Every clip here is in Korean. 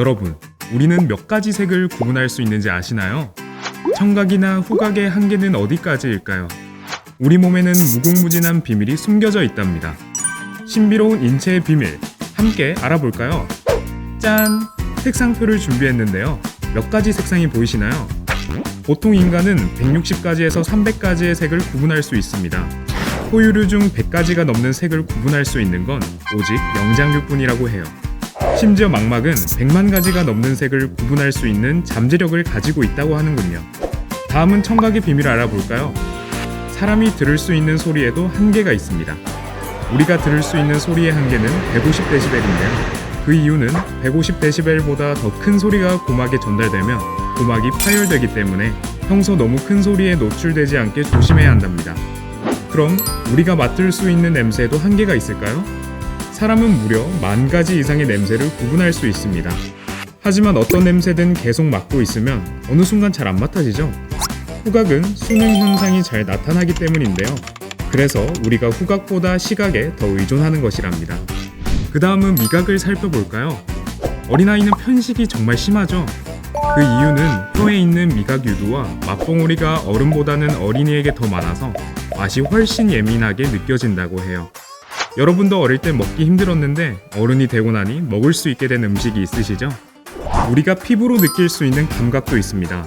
여러분, 우리는 몇 가지 색을 구분할 수 있는지 아시나요? 청각이나 후각의 한계는 어디까지일까요? 우리 몸에는 무궁무진한 비밀이 숨겨져 있답니다. 신비로운 인체의 비밀, 함께 알아볼까요? 짠! 색상표를 준비했는데요. 몇 가지 색상이 보이시나요? 보통 인간은 160가지에서 300가지의 색을 구분할 수 있습니다. 포유류 중 100가지가 넘는 색을 구분할 수 있는 건 오직 영장류뿐이라고 해요. 심지어 망막은 100만 가지가 넘는 색을 구분할 수 있는 잠재력을 가지고 있다고 하는군요. 다음은 청각의 비밀을 알아볼까요? 사람이 들을 수 있는 소리에도 한계가 있습니다. 우리가 들을 수 있는 소리의 한계는 150데시벨인데요. 그 이유는 150데시벨보다 더 큰 소리가 고막에 전달되면 고막이 파열되기 때문에 평소 너무 큰 소리에 노출되지 않게 조심해야 한답니다. 그럼 우리가 맡을 수 있는 냄새에도 한계가 있을까요? 사람은 무려 만 가지 이상의 냄새를 구분할 수 있습니다. 하지만 어떤 냄새든 계속 맡고 있으면 어느 순간 잘 안 맡아지죠? 후각은 수능 현상이 잘 나타나기 때문인데요. 그래서 우리가 후각보다 시각에 더 의존하는 것이랍니다. 그 다음은 미각을 살펴볼까요? 어린아이는 편식이 정말 심하죠? 그 이유는 혀에 있는 미각 유두와 맛봉우리가 어른보다는 어린이에게 더 많아서 맛이 훨씬 예민하게 느껴진다고 해요. 여러분도 어릴 때 먹기 힘들었는데 어른이 되고 나니 먹을 수 있게 된 음식이 있으시죠? 우리가 피부로 느낄 수 있는 감각도 있습니다.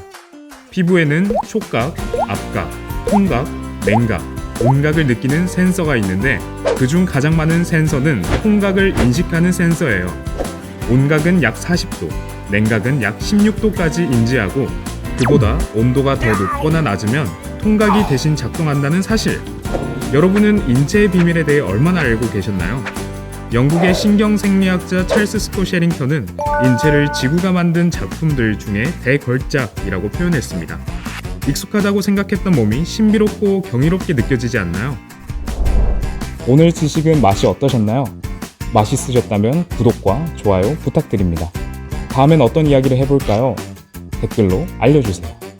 피부에는 촉각, 압각, 통각, 냉각, 온각을 느끼는 센서가 있는데 그중 가장 많은 센서는 통각을 인식하는 센서예요. 온각은 약 40도, 냉각은 약 16도까지 인지하고 그보다 온도가 더 높거나 낮으면 통각이 대신 작동한다는 사실. 여러분은 인체의 비밀에 대해 얼마나 알고 계셨나요? 영국의 신경 생리학자 찰스 스코 셰링턴은 인체를 지구가 만든 작품들 중에 대걸작이라고 표현했습니다. 익숙하다고 생각했던 몸이 신비롭고 경이롭게 느껴지지 않나요? 오늘 지식은 맛이 어떠셨나요? 맛있으셨다면 구독과 좋아요 부탁드립니다. 다음엔 어떤 이야기를 해볼까요? 댓글로 알려주세요.